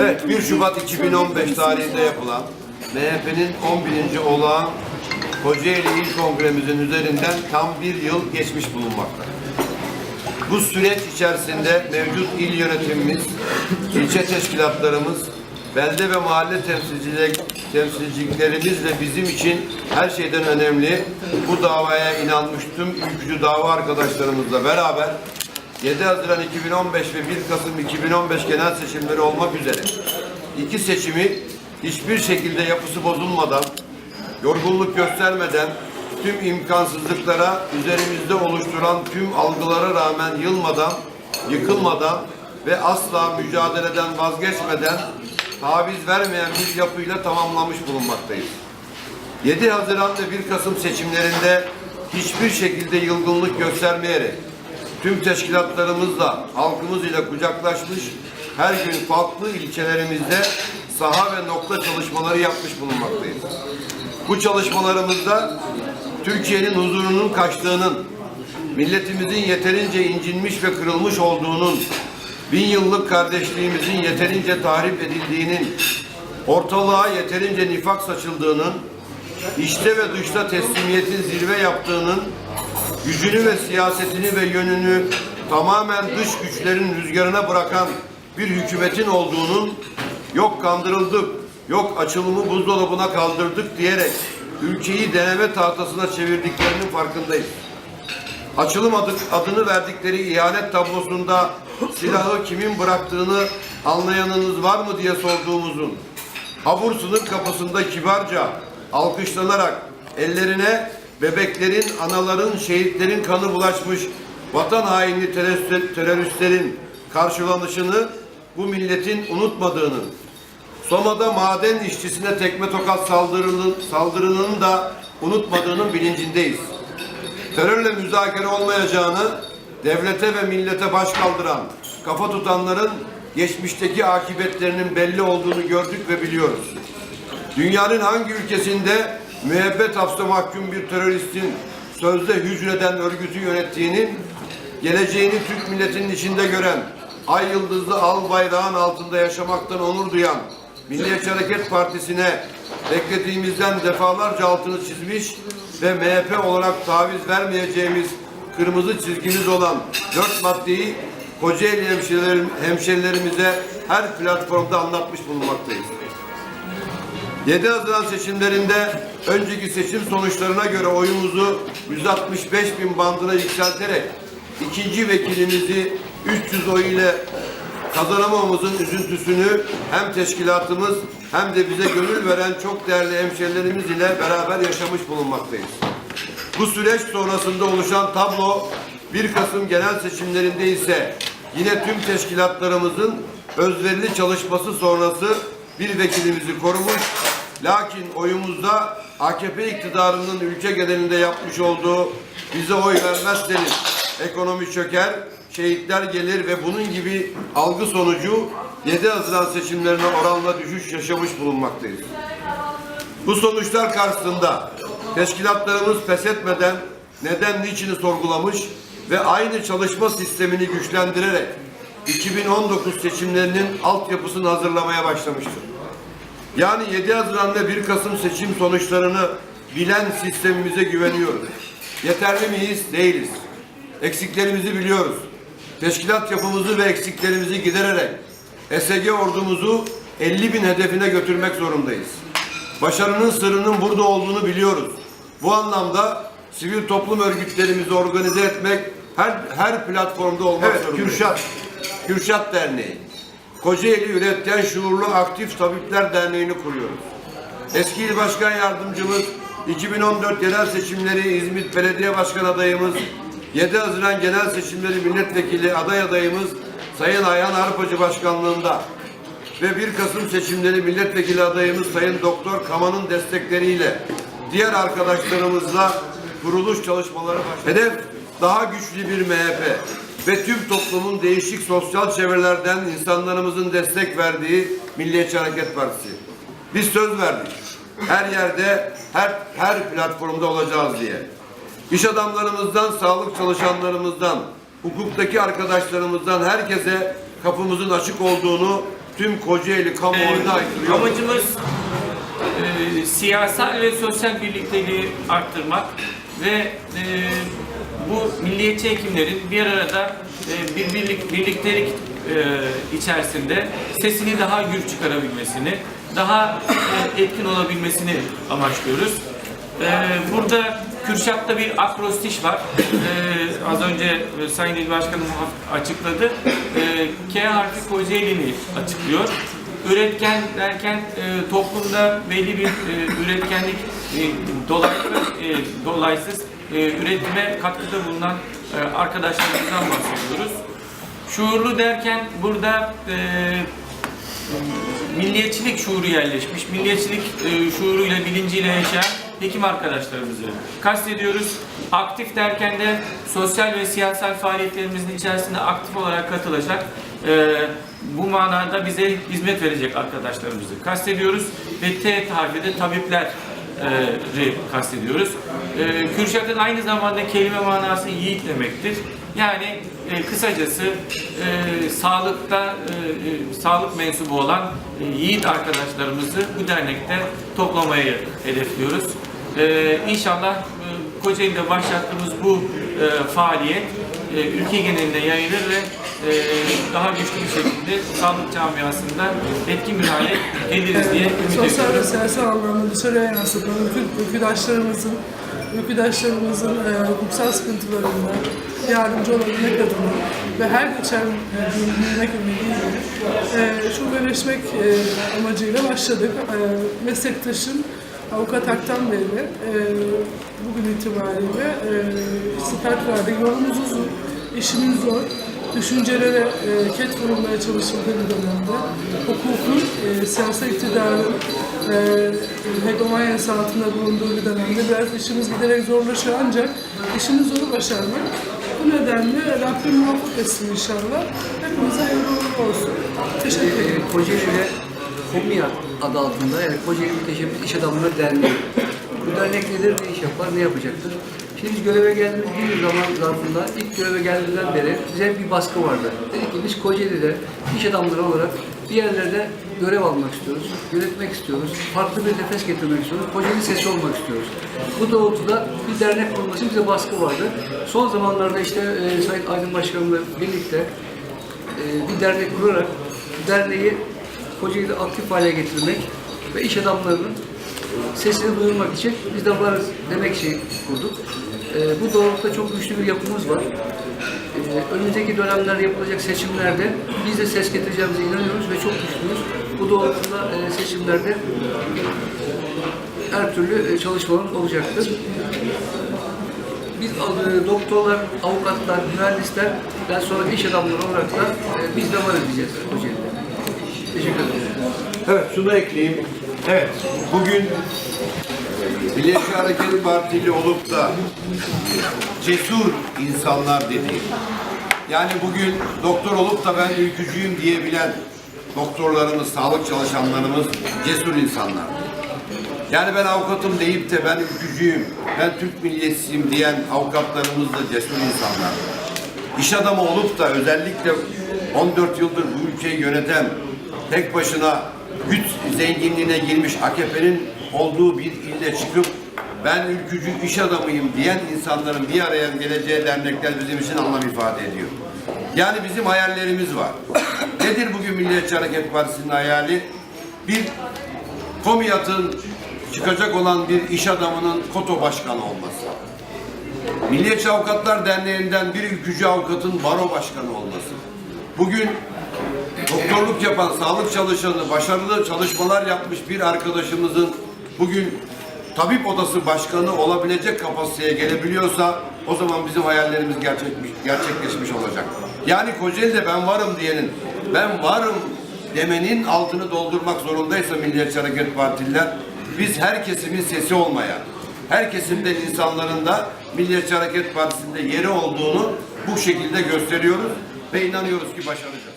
Evet, 1 Şubat 2015 tarihinde yapılan MHP'nin 11. olağan Kocaeli İl Kongremizin üzerinden tam bir yıl geçmiş bulunmakta. Bu süreç içerisinde mevcut il yönetimimiz, ilçe teşkilatlarımız, belde ve mahalle temsilcilik, temsilciliklerimiz ve bizim için her şeyden önemli bu davaya inanmış tüm ülkücü dava arkadaşlarımızla beraber 7 Haziran 2015 ve 1 Kasım 2015 genel seçimleri olmak üzere iki seçimi hiçbir şekilde yapısı bozulmadan, yorgunluk göstermeden, tüm imkansızlıklara üzerimizde oluşturan tüm algılara rağmen yılmadan, yıkılmadan ve asla mücadeleden vazgeçmeden taviz vermeyen bir yapıyla tamamlamış bulunmaktayız. 7 Haziran ve 1 Kasım seçimlerinde hiçbir şekilde yılgınlık göstermeyerek tüm teşkilatlarımızla, halkımız ile kucaklaşmış, her gün farklı ilçelerimizde saha ve nokta çalışmaları yapmış bulunmaktayız. Bu çalışmalarımızda Türkiye'nin huzurunun kaçtığının, milletimizin yeterince incinmiş ve kırılmış olduğunun, bin yıllık kardeşliğimizin yeterince tahrip edildiğinin, ortalığa yeterince nifak saçıldığının, içte ve dışta teslimiyetin zirve yaptığının, gücünü ve siyasetini ve yönünü tamamen dış güçlerin rüzgarına bırakan bir hükümetin olduğunun, yok kandırıldık, yok açılımı buzdolabına kaldırdık diyerek ülkeyi deneme tahtasına çevirdiklerinin farkındayız. Açılım adı, adını verdikleri ihanet tablosunda silahı kimin bıraktığını anlayanınız var mı diye sorduğumuzun Habur sınır kapısında kibarca alkışlanarak ellerine bebeklerin, anaların, şehitlerin kanı bulaşmış vatan haini terörist- teröristlerin karşılanışını bu milletin unutmadığını, Soma'da maden işçisine tekme tokat saldırının, saldırının da unutmadığının bilincindeyiz. Terörle müzakere olmayacağını devlete ve millete baş kaldıran, kafa tutanların geçmişteki akıbetlerinin belli olduğunu gördük ve biliyoruz. Dünyanın hangi ülkesinde müebbet hapse mahkum bir teröristin sözde hücreden örgütü yönettiğinin geleceğini Türk milletinin içinde gören, ay yıldızlı al bayrağın altında yaşamaktan onur duyan Milliyetçi Hareket Partisi'ne beklediğimizden defalarca altını çizmiş ve MHP olarak taviz vermeyeceğimiz kırmızı çizgimiz olan dört maddeyi Kocaeli hemşerilerim, hemşerilerimize her platformda anlatmış bulunmaktayız. 7 Haziran seçimlerinde önceki seçim sonuçlarına göre oyumuzu 165 bin bandına yükselterek ikinci vekilimizi 300 oy ile kazanamamızın üzüntüsünü hem teşkilatımız hem de bize gönül veren çok değerli hemşerilerimiz ile beraber yaşamış bulunmaktayız. Bu süreç sonrasında oluşan tablo 1 Kasım genel seçimlerinde ise yine tüm teşkilatlarımızın özverili çalışması sonrası bir vekilimizi korumuş. Lakin oyumuzda AKP iktidarının ülke genelinde yapmış olduğu bize oy vermezseniz ekonomi çöker, şehitler gelir ve bunun gibi algı sonucu 7 Haziran seçimlerine oranla düşüş yaşamış bulunmaktayız. Bu sonuçlar karşısında teşkilatlarımız pes etmeden neden niçini sorgulamış ve aynı çalışma sistemini güçlendirerek 2019 seçimlerinin altyapısını hazırlamaya başlamıştır. Yani 7 Haziran ve 1 Kasım seçim sonuçlarını bilen sistemimize güveniyoruz. Yeterli miyiz? Değiliz. Eksiklerimizi biliyoruz. Teşkilat yapımızı ve eksiklerimizi gidererek SG ordumuzu 50 bin hedefine götürmek zorundayız. Başarının sırrının burada olduğunu biliyoruz. Bu anlamda sivil toplum örgütlerimizi organize etmek her her platformda olmak Evet, zorundayız. Kürşat, Kürşat Derneği, Kocaeli Üretken Şuurlu Aktif Tabipler Derneği'ni kuruyoruz. Eski İl Başkan Yardımcımız, 2014 yerel seçimleri İzmit Belediye Başkan adayımız, 7 Haziran genel seçimleri milletvekili aday adayımız Sayın Ayhan Arpacı başkanlığında ve 1 Kasım seçimleri milletvekili adayımız Sayın Doktor Kaman'ın destekleriyle diğer arkadaşlarımızla kuruluş çalışmaları başladı. Hedef daha güçlü bir MHP ve tüm toplumun değişik sosyal çevrelerden insanlarımızın destek verdiği Milliyetçi Hareket Partisi. Biz söz verdik. Her yerde, her her platformda olacağız diye. İş adamlarımızdan, sağlık çalışanlarımızdan, hukuktaki arkadaşlarımızdan herkese kapımızın açık olduğunu tüm Kocaeli kamuoyuna yok. Amacımız e, siyasal ve sosyal birlikteliği arttırmak ve e, bu milliyetçi hekimlerin bir arada e, bir birlik, birliktelik e, içerisinde sesini daha gür çıkarabilmesini, daha e, etkin olabilmesini amaçlıyoruz. E, burada Kürşat'ta bir akrostiş var. E, az önce e, Sayın İl Başkanım açıkladı. E, K harfi Kocaeli'ni açıklıyor. Üretken derken e, toplumda belli bir e, üretkenlik e, dolaylı, e, dolaysız e, üretime katkıda bulunan e, arkadaşlarımızdan bahsediyoruz. Şuurlu derken burada e, milliyetçilik şuuru yerleşmiş, milliyetçilik e, şuuruyla, bilinciyle yaşayan hekim arkadaşlarımızı kastediyoruz. Aktif derken de sosyal ve siyasal faaliyetlerimizin içerisinde aktif olarak katılacak, e, bu manada bize hizmet verecek arkadaşlarımızı kastediyoruz. Ve T harfi de tabipler kastediyoruz. E, Kürşat'ın aynı zamanda kelime manası yiğit demektir. Yani e, kısacası e, sağlıkta e, sağlık mensubu olan e, yiğit arkadaşlarımızı bu dernekte toplamayı hedefliyoruz. E, inşallah e, Kocaeli'de başlattığımız bu e, faaliyet e, ülke genelinde yayılır ve e, daha güçlü bir şekilde sağlık camiasında etkin bir hale geliriz diye ümit Sosyal ve ediyorum. siyasal anlamda dışarıya yansıtan ülkü- ülküdaşlarımızın, ülküdaşlarımızın e, hukuksal sıkıntılarında yardımcı olabilmek adına ve her geçen büyümek ümidiyle e, şubeleşmek e, amacıyla başladık. E, meslektaşım Avukat Aktan Bey'le e, bugün itibariyle e, start verdik. Yolumuz uzun, işimiz zor düşüncelere e, ket vurulmaya çalışıldığı bir dönemde hukukun, e, siyasal iktidarın e, hegemonyası altında bulunduğu bir dönemde biraz işimiz giderek zorlaşıyor ancak işimiz zoru başarmak. Bu nedenle Rabbim muvaffak etsin inşallah. Hepimize hayırlı uğurlu olsun. Teşekkür ederim. Kocaeli'de KOMİA adı altında yani Kocaeli Müteşebbis İş Adamları Derneği. Bu dernek nedir, ne iş yapar, ne yapacaktır? Biz göreve geldiğimiz zaman zarfında ilk göreve geldiğinden beri bize bir baskı vardı. Dedik ki biz Kocaeli'de iş adamları olarak bir yerlerde görev almak istiyoruz, yönetmek istiyoruz, farklı bir nefes getirmek istiyoruz, Kocaeli sesi olmak istiyoruz. Bu doğrultuda bir dernek kurulması bize baskı vardı. Son zamanlarda işte e, Sayın Aydın Başkanımla birlikte e, bir dernek kurarak derneği Kocaeli'de aktif hale getirmek ve iş adamlarının sesini duyurmak için biz de varız demek için kurduk. E, bu doğrultuda çok güçlü bir yapımız var. E, önümüzdeki dönemlerde yapılacak seçimlerde biz de ses getireceğimize inanıyoruz ve çok güçlüyüz. Bu doğrultuda e, seçimlerde her türlü e, çalışmalarımız olacaktır. Biz e, doktorlar, avukatlar, mühendisler, ben sonra iş adamları olarak da biz de var edeceğiz Kocaeli'de. Teşekkür ederim. Evet, şunu ekleyeyim. Evet, bugün Milliyetçi Hareket Partili olup da cesur insanlar dediğim, yani bugün doktor olup da ben ülkücüyüm diyebilen doktorlarımız, sağlık çalışanlarımız cesur insanlar. Yani ben avukatım deyip de ben ülkücüyüm, ben Türk milliyetçiyim diyen avukatlarımız da cesur insanlar. İş adamı olup da özellikle 14 yıldır bu ülkeyi yöneten tek başına güç zenginliğine girmiş AKP'nin olduğu bir ilde çıkıp ben ülkücü iş adamıyım diyen insanların bir araya geleceği dernekler bizim için anlam ifade ediyor. Yani bizim hayallerimiz var. Nedir bugün Milliyetçi Hareket Partisi'nin hayali? Bir Komiyat'ın çıkacak olan bir iş adamının koto başkanı olması. Milliyetçi Avukatlar Derneği'nden bir ülkücü avukatın baro başkanı olması. Bugün doktorluk yapan sağlık çalışanı, başarılı çalışmalar yapmış bir arkadaşımızın bugün tabip odası başkanı olabilecek kapasiteye gelebiliyorsa o zaman bizim hayallerimiz gerçekmiş, gerçekleşmiş olacak. Yani Kocaeli'de ben varım diyenin, ben varım demenin altını doldurmak zorundaysa Milliyetçi Hareket Partililer, biz her kesimin sesi olmaya, her kesimden insanların da Milliyetçi Hareket Partisi'nde yeri olduğunu bu şekilde gösteriyoruz ve inanıyoruz ki başaracağız.